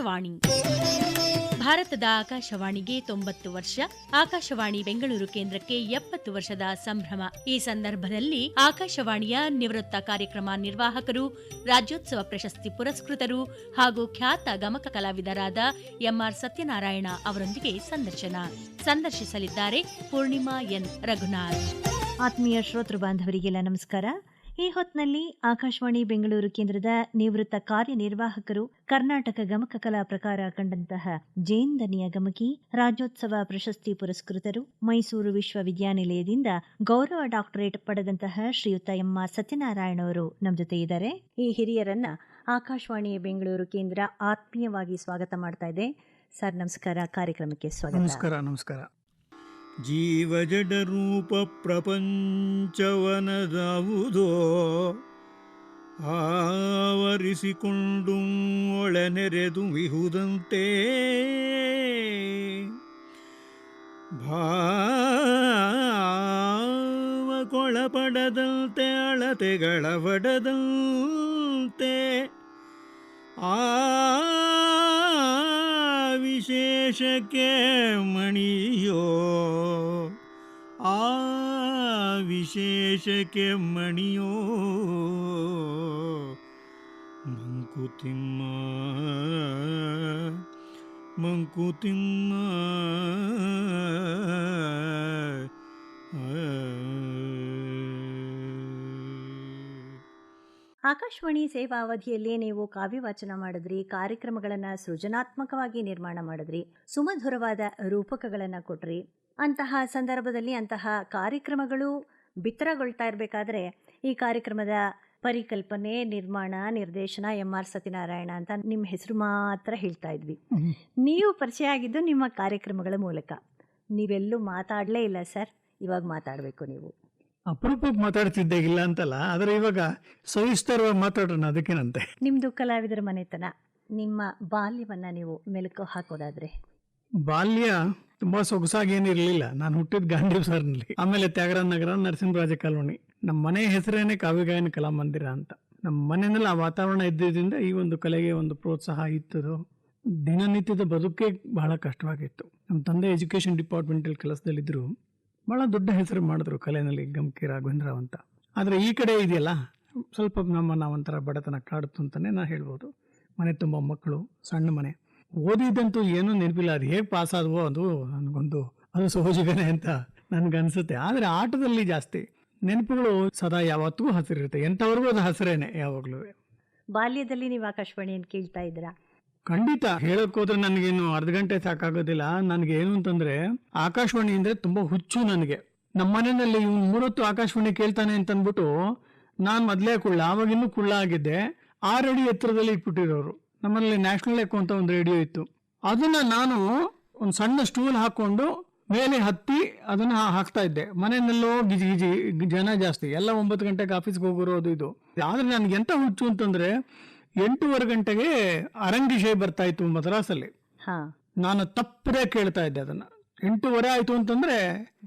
ಆಕಾಶವಾಣಿ. ಭಾರತದ ಆಕಾಶವಾಣಿಗೆ ತೊಂಬತ್ತು ವರ್ಷ, ಆಕಾಶವಾಣಿ ಬೆಂಗಳೂರು ಕೇಂದ್ರಕ್ಕೆ ಎಪ್ಪತ್ತು ವರ್ಷದ ಸಂಭ್ರಮ. ಈ ಸಂದರ್ಭದಲ್ಲಿ ಆಕಾಶವಾಣಿಯ ನಿವೃತ್ತ ಕಾರ್ಯಕ್ರಮ ನಿರ್ವಾಹಕರು, ರಾಜ್ಯೋತ್ಸವ ಪ್ರಶಸ್ತಿ ಪುರಸ್ಕೃತರು ಹಾಗೂ ಖ್ಯಾತ ಗಮಕ ಕಲಾವಿದರಾದ ಎಂಆರ್ ಸತ್ಯನಾರಾಯಣ ಅವರೊಂದಿಗೆ ಸಂದರ್ಶನ. ಸಂದರ್ಶಿಸಲಿದ್ದಾರೆ ಪೂರ್ಣಿಮಾ ಎನ್. ರಘುನಾಥ್. ಆತ್ಮೀಯ ಶ್ರೋತೃ ಬಾಂಧವರಿಗೆಲ್ಲ ನಮಸ್ಕಾರ. ಈ ಹೊತ್ತಿನಲ್ಲಿ ಆಕಾಶವಾಣಿ ಬೆಂಗಳೂರು ಕೇಂದ್ರದ ನಿವೃತ್ತ ಕಾರ್ಯನಿರ್ವಾಹಕರು ಕರ್ನಾಟಕ ಗಮಕ ಕಲಾ ಪ್ರಕಾರ ಕಂಡಂತಹ ಜೇಂದನಿಯ ಗಮಕಿ ರಾಜ್ಯೋತ್ಸವ ಪ್ರಶಸ್ತಿ ಪುರಸ್ಕೃತರು ಮೈಸೂರು ವಿಶ್ವವಿದ್ಯಾನಿಲಯದಿಂದ ಗೌರವ ಡಾಕ್ಟರೇಟ್ ಪಡೆದಂತಹ ಶ್ರೀಯುತ ಎಂ ಸತ್ಯನಾರಾಯಣ ಅವರು ನಮ್ಮ ಜೊತೆ ಇದ್ದಾರೆ. ಈ ಹಿರಿಯರನ್ನ ಆಕಾಶವಾಣಿ ಬೆಂಗಳೂರು ಕೇಂದ್ರ ಆತ್ಮೀಯವಾಗಿ ಸ್ವಾಗತ ಮಾಡ್ತಾ ಇದೆ. ಸರ್, ನಮಸ್ಕಾರ. ಕಾರ್ಯಕ್ರಮಕ್ಕೆ ಸ್ವಾಗತ. ನಮಸ್ಕಾರ ನಮಸ್ಕಾರ. ಜೀವಜಡ ರೂಪ ಪ್ರಪಂಚವನದಾವುದೋ? ಆವರಿಸಿಕೊಂಡು ಒಳನೆರೆದು ವಿಹುದಂತೆ. ಭಾವಕೊಳಪಡದಂತೆ ಅಳತೆಗಳ ಬಡದಂತೆ ಆ विशेष के मणियो। आ विशेष के मणियो। मंकुतिम्मा। मंकुतिम्मा। ಆಕಾಶವಾಣಿ ಸೇವಾ ಅವಧಿಯಲ್ಲಿ ನೀವು ಕಾವ್ಯವಾಚನ ಮಾಡಿದ್ರಿ ಕಾರ್ಯಕ್ರಮಗಳನ್ನ ಸೃಜನಾತ್ಮಕವಾಗಿ ನಿರ್ಮಾಣ ಮಾಡಿದ್ರಿ ಸುಮಧುರವಾದ ರೂಪಕಗಳನ್ನ ಕೊಟ್ರಿ. ಅಂತಹ ಸಂದರ್ಭದಲ್ಲಿ ಅಂತಹ ಕಾರ್ಯಕ್ರಮಗಳು ಬಿತ್ತರಗೊಳ್ತಾ ಇರಬೇಕಾದ್ರೆ ಈ ಕಾರ್ಯಕ್ರಮದ ಪರಿಕಲ್ಪನೆ ನಿರ್ಮಾಣ ನಿರ್ದೇಶನ ಎಂ ಆರ್ ಸತ್ಯನಾರಾಯಣ ಅಂತ ನಿಮ್ಮ ಹೆಸರು ಮಾತ್ರ ಹೇಳ್ತಾ ಇದ್ವಿ. ನೀವು ಪರಿಚಯ ಆಗಿದ್ದು ನಿಮ್ಮ ಕಾರ್ಯಕ್ರಮಗಳ ಮೂಲಕ. ನೀವೆಲ್ಲೂ ಮಾತಾಡಲೇ ಇಲ್ಲ ಸರ್ ಇವಾಗ ಮಾತಾಡಬೇಕು ನೀವು. ಅಪರೂಪಕ್ಕೆ ಮಾತಾಡ್ತಿದ್ದೆ ಇಲ್ಲ ಅಂತಲ್ಲ ಆದರೆ ಇವಾಗ ಸವಿಸ್ತರವಾಗಿ ಮಾತಾಡೋಣ ಅದಕ್ಕೇನಂತೆ? ನಿಮ್ದು ಕಲಾವಿದರ ಮನೆತನ ನಿಮ್ಮ ಬಾಲ್ಯವನ್ನ ನೀವು ಮೆಲುಕು ಹಾಕೋದಾದ್ರೆ? ಬಾಲ್ಯ ತುಂಬಾ ಸೊಗಸಾಗಿ ಏನಿರಲಿಲ್ಲ ನಾನು ಹುಟ್ಟಿದ ಗಾಂಧಿ ಸರ್ನಲ್ಲಿ. ಆಮೇಲೆ ತ್ಯಾಗರಾಜ ನಗರ ನರಸಿಂಹರಾಜ ಕಾಲೋನಿ. ನಮ್ಮ ಮನೆ ಹೆಸರೇನೆ ಕಾವ್ಯಗಾಯನ ಕಲಾಮಂದಿರ ಅಂತ. ನಮ್ಮ ಮನೆಯಲ್ಲಿ ಆ ವಾತಾವರಣ ಇದ್ದಿದ್ದರಿಂದ ಈ ಒಂದು ಕಲೆಗೆ ಒಂದು ಪ್ರೋತ್ಸಾಹ ಇತ್ತು ದಿನನಿತ್ಯದ ಬದುಕೇ ಬಹಳ ಕಷ್ಟವಾಗಿತ್ತು. ನಮ್ಮ ತಂದೆ ಎಜುಕೇಶನ್ ಡಿಪಾರ್ಟ್ಮೆಂಟಲ್ಲಿ ಕೆಲಸದಲ್ಲಿದ್ದರು. ಬಹಳ ದೊಡ್ಡ ಹೆಸರು ಮಾಡಿದ್ರು ಕಲೆನಲ್ಲಿ ಗಮಕಿ ರಾಘವೇಂದ್ರ ಅಂತ. ಆದರೆ ಈ ಕಡೆ ಇದೆಯಲ್ಲ, ಸ್ವಲ್ಪ ನಮ್ಮನ್ನ ಒಂಥರ ಬಡತನ ಕಾಡುತ್ತು ಅಂತಲೇ ನಾ ಹೇಳ್ಬೋದು. ಮನೆ ತುಂಬ ಮಕ್ಕಳು, ಸಣ್ಣ ಮನೆ. ಓದಿದ್ದಂತೂ ಏನೂ ನೆನಪಿಲ್ಲ ಅದು ಹೇಗೆ ಪಾಸ್ ಆದವೋ ಅದು ನನಗೊಂದು ಅದು ಸಹಜವೇನೆ ಅಂತ ನನಗನ್ಸುತ್ತೆ. ಆದರೆ ಆಟದಲ್ಲಿ ಜಾಸ್ತಿ ನೆನಪುಗಳು ಸದಾ ಯಾವತ್ತಿಗೂ ಹಸಿರಿರುತ್ತೆ. ಎಂಥವರೆಗೂ ಅದು ಹಸಿರೇನೆ ಯಾವಾಗಲೂ. ಬಾಲ್ಯದಲ್ಲಿ ನೀವು ಆಕಾಶವಾಣಿಯನ್ನು ಕೇಳ್ತಾ ಇದ್ದೀರಾ? ಖಂಡಿತ. ಹೇಳಕ್ ಹೋದ್ರೆ ನನಗೇನು ಅರ್ಧ ಗಂಟೆ ಸಾಕಾಗೋದಿಲ್ಲ. ನನಗೆ ಏನು ಅಂತಂದ್ರೆ ಆಕಾಶವಾಣಿ ಅಂದ್ರೆ ತುಂಬಾ ಹುಚ್ಚು ನನಗೆ. ನಮ್ಮ ಮನೆಯಲ್ಲಿ ಇವ್ನು ಮೂರೊತ್ತು ಆಕಾಶವಾಣಿ ಕೇಳ್ತಾನೆ ಅಂತ ಅಂದ್ಬಿಟ್ಟು ನಾನು ಮೊದಲೇ ಕುಳ್ಳ ಅವಾಗ ಇನ್ನೂ ಕುಳ್ಳ ಆಗಿದ್ದೆ. ಆರು ಅಡಿ ಎತ್ತರದಲ್ಲಿ ಇಟ್ಬಿಟ್ಟಿರೋರು. ನಮ್ಮಲ್ಲಿ ನ್ಯಾಷನಲ್ ಎಕೋ ಅಂತ ಒಂದು ರೇಡಿಯೋ ಇತ್ತು. ಅದನ್ನ ನಾನು ಒಂದು ಸಣ್ಣ ಸ್ಟೂಲ್ ಹಾಕೊಂಡು ಮೇಲೆ ಹತ್ತಿ ಅದನ್ನ ಹಾಕ್ತಾ ಇದ್ದೆ. ಮನೆಯಲ್ಲೋ ಗಿಜಿ ಗಿಜಿ ಜನ ಜಾಸ್ತಿ. ಎಲ್ಲ ಒಂಬತ್ತು ಗಂಟೆಗೆ ಆಫೀಸ್ಗೆ ಹೋಗಿರೋದು ಇದು. ಆದ್ರೆ ನನ್ಗೆ ಎಂತ ಹುಚ್ಚು ಅಂತಂದ್ರೆ ಎಂಟೂವರೆ ಗಂಟೆಗೆ ಅರಂಗಿಶೈ ಬರ್ತಾ ಇತ್ತು ಮದ್ರಾಸಲ್ಲಿ. ನಾನು ತಪ್ಪದೇ ಕೇಳ್ತಾ ಇದ್ದೆ ಅದನ್ನ. ಎಂಟೂವರೆ ಆಯ್ತು ಅಂತಂದ್ರೆ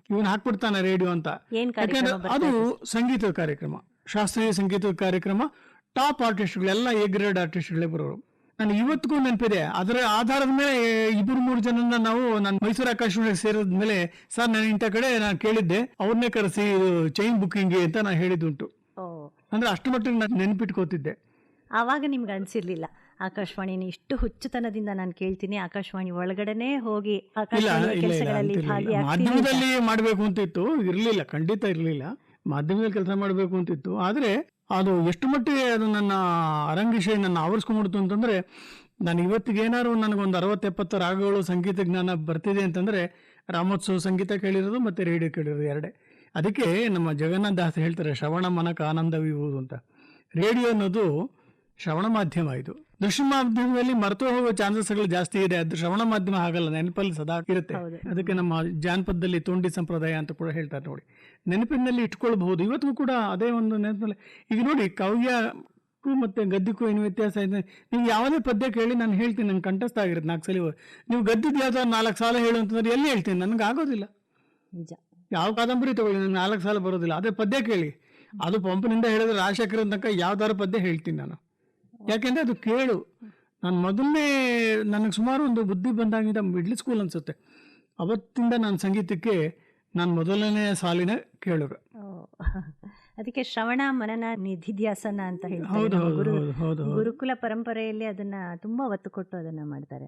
ಇವನ್ ಹಾಕ್ಬಿಡ್ತಾನೆ ರೇಡಿಯೋ ಅಂತ. ಯಾಕಂದ್ರೆ ಅದು ಸಂಗೀತದ ಕಾರ್ಯಕ್ರಮ ಶಾಸ್ತ್ರೀಯ ಸಂಗೀತದ ಕಾರ್ಯಕ್ರಮ ಟಾಪ್ ಆರ್ಟಿಸ್ಟ್ಗಳೆಲ್ಲ ಎ ಗ್ರೇಡ್ ಆರ್ಟಿಸ್ಟ್ಗಳೇ ಬರೋರು. ನಾನು ಇವತ್ತಿಗೂ ನೆನಪಿದೆ. ಅದರ ಆಧಾರದ ಮೇಲೆ ಇಬ್ಬರು ಮೂರು ಜನನ ನಾವು ನಾನು ಮೈಸೂರು ಆಕಾಶವಾಣಿ ಸೇರಿದ ಮೇಲೆ ಸರ್ ನಾನು ಇಂಥ ಕಡೆ ನಾನು ಕೇಳಿದ್ದೆ. ಅವ್ರನ್ನೇ ಕರೆಸಿ ಚೈನ್ ಬುಕ್ಕಿಂಗ್ ಅಂತ ನಾನು ಹೇಳಿದ್ದುಂಟು. ಅಂದ್ರೆ ಅಷ್ಟು ಮಟ್ಟಿಗೆ ನಾನು ನೆನ್ಪಿಟ್ಕೋತಿದ್ದೆ. ಆವಾಗ ನಿಮ್ಗೆ ಅನ್ಸಿರ್ಲಿಲ್ಲ. ಆಕಾಶವಾಣಿನ ಇಷ್ಟು ಹುಚ್ಚುತನದಿಂದ ನಾನು ಕೇಳ್ತೀನಿ. ಆಕಾಶವಾಣಿ ಒಳಗಡೆನೆ ಹೋಗಿ ಕೆಲಸಗಳಲ್ಲಿ. ಮಾಧ್ಯಮದಲ್ಲಿ ಮಾಡಬೇಕು ಅಂತಿತ್ತು. ಇರ್ಲಿಲ್ಲ ಖಂಡಿತ ಇರ್ಲಿಲ್ಲ. ಮಾಧ್ಯಮದಲ್ಲಿ ಕೆಲಸ ಮಾಡಬೇಕು ಅಂತಿತ್ತು. ಆದ್ರೆ ಅದು ಎಷ್ಟು ಮಟ್ಟಿಗೆ ಅದು ನನ್ನ ಅರಂಗಿಷೆ ನನ್ನ ಆವರಿಸ್ಕೊಂಡ್ಬಿಡ್ತು ಅಂತಂದ್ರೆ ನಾನು ಇವತ್ತಿಗೇನಾರು ಏನಾದ್ರು ನನಗೊಂದು ಅರವತ್ತೆಪ್ಪತ್ತು ರಾಗಗಳು ಸಂಗೀತ ಜ್ಞಾನ ಬರ್ತಿದೆ ಅಂತಂದ್ರೆ ರಾಮೋತ್ಸವ ಸಂಗೀತ ಕೇಳಿರೋದು ಮತ್ತೆ ರೇಡಿಯೋ ಕೇಳಿರೋದು ಎರಡೇ. ಅದಕ್ಕೆ ನಮ್ಮ ಜಗನ್ನಾಥ ದಾಸ್ ಹೇಳ್ತಾರೆ ಶ್ರವಣ ಮನಕ ಆನಂದವಿರುವುದು ಅಂತ. ರೇಡಿಯೋ ಅನ್ನೋದು ಶ್ರವಣ ಮಾಧ್ಯಮ ಇದು. ದೃಶ್ಯ ಮಾಧ್ಯಮದಲ್ಲಿ ಮರೆತು ಹೋಗೋ ಚಾನ್ಸಸ್ಗಳು ಜಾಸ್ತಿ ಇದೆ. ಅದು ಶ್ರವಣ ಮಾಧ್ಯಮ ಆಗಲ್ಲ ನೆನಪಲ್ಲಿ ಸದಾ ಇರುತ್ತೆ. ಅದಕ್ಕೆ ನಮ್ಮ ಜಾನಪದದಲ್ಲಿ ತೋಂಡಿ ಸಂಪ್ರದಾಯ ಅಂತ ಕೂಡ ಹೇಳ್ತಾರೆ ನೋಡಿ. ನೆನಪಿನಲ್ಲಿ ಇಟ್ಕೊಳ್ಬಹುದು. ಇವತ್ತಿಗೂ ಕೂಡ ಅದೇ ಒಂದು ನೆನಪಿನಲ್ಲಿ. ಈಗ ನೋಡಿ ಕವ್ಯ ಮತ್ತೆ ಗದ್ಯಕ್ಕೂ ಏನು ವ್ಯತ್ಯಾಸ ಇದೆ? ನೀವು ಯಾವುದೇ ಪದ್ಯ ಕೇಳಿ ನಾನು ಹೇಳ್ತೀನಿ. ನಂಗೆ ಕಂಠಸ್ಥ ಆಗಿರುತ್ತೆ. ನಾಲ್ಕು ಸಲ ನೀವು ಗದ್ದಿದ್ದು ಯಾವ್ದಾದ್ರು ನಾಲ್ಕು ಸಾಲ ಹೇಳು ಅಂತಂದ್ರೆ ಎಲ್ಲಿ ಹೇಳ್ತೀನಿ? ನನಗೆ ಆಗೋದಿಲ್ಲ. ಯಾವ ಕಾದಂಬರಿ ತಗೊಳ್ಳಿ? ನನಗೆ ನಾಲ್ಕು ಸಾಲ ಬರೋದಿಲ್ಲ. ಅದೇ ಪದ್ಯ ಕೇಳಿ. ಅದು ಪಂಪಿನಿಂದ ಹೇಳಿದ್ರೆ ರಾಜಶೇಖರ ತನಕ ಯಾವ್ದಾರು ಪದ್ಯ ಹೇಳ್ತೀನಿ ನಾನು. ಯಾಕೆಂದ್ರೆ ಅದು ಕೇಳು. ನಾನು ಮೊದಲನೇ ನನಗೆ ಸುಮಾರು ಒಂದು ಬುದ್ಧಿ ಬಂದಾಗಿಂದ ಮಿಡ್ಲ್ ಸ್ಕೂಲ್ ಅನ್ಸುತ್ತೆ. ಅವತ್ತಿಂದ ನಾನು ಸಂಗೀತಕ್ಕೆ ನಾನು ಮೊದಲನೇ ಸಾಲಿನ ಕೇಳುಗ ಅದಕ್ಕೆ ಶ್ರವಣ ಮನನ ನಿಧಿಧ್ಯಾಸನ ಅಂತ ಹೇಳ್ತಾರೆ ಗುರುಕುಲ ಪರಂಪರೆಯಲ್ಲಿ ಅದನ್ನ ತುಂಬಾ ಒತ್ತು ಕೊಟ್ಟು ಅದನ್ನ ಮಾಡ್ತಾರೆ.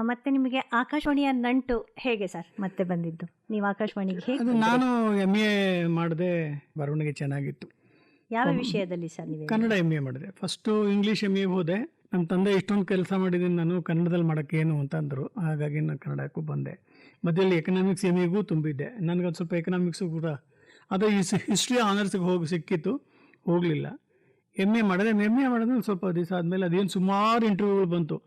ಮತ್ತೆ ನಿಮಗೆ ಆಕಾಶವಾಣಿಯ ನಂಟು ಹೇಗೆ ಸರ್ ಮತ್ತೆ ಬಂದಿದ್ದು? ನೀವು ಆಕಾಶವಾಣಿಗೆ ಹೇಗೆ ನಾನು ಎಂ ಎ ಮಾಡಿದೆ ಬರವಣಿಗೆ ಚೆನ್ನಾಗಿತ್ತು. ಯಾವ ವಿಷಯದಲ್ಲಿ ಸರ್ ನೀವು ಕನ್ನಡ ಎಂ ಎ ಮಾಡಿದೆ. ಫಸ್ಟು ಇಂಗ್ಲೀಷ್ ಎಂ ಎ ಹೋದೆ. ನಮ್ಮ ತಂದೆ ಇಷ್ಟೊಂದು ಕೆಲಸ ಮಾಡಿದ್ದೀನಿ ನಾನು ಕನ್ನಡದಲ್ಲಿ ಮಾಡೋಕ್ಕೆ ಏನು ಅಂತ ಅಂದರು. ಹಾಗಾಗಿ ನಾನು ಕನ್ನಡಕ್ಕೂ ಬಂದೆ. ಮಧ್ಯದಲ್ಲಿ ಎಕನಾಮಿಕ್ಸ್ ಎಂ ಎಗೂ ತುಂಬಿದ್ದೆ. ನನಗೊಂದು ಸ್ವಲ್ಪ ಎಕನಾಮಿಕ್ಸು ಕೂಡ ಅದು ಈ ಹಿಸ್ಟ್ರಿ ಆನರ್ಸ್ಗೆ ಹೋಗಿ ಸಿಕ್ಕಿತ್ತು. ಹೋಗಲಿಲ್ಲ. ಎಂ ಎ ಮಾಡಿದೆ. ಎಂ ಎ ಮಾಡಿದ್ರೆ ಸ್ವಲ್ಪ ದಿವಸ ಆದಮೇಲೆ ಅದೇನು ಸುಮಾರು ಇಂಟರ್ವ್ಯೂಗಳು ಬಂತು.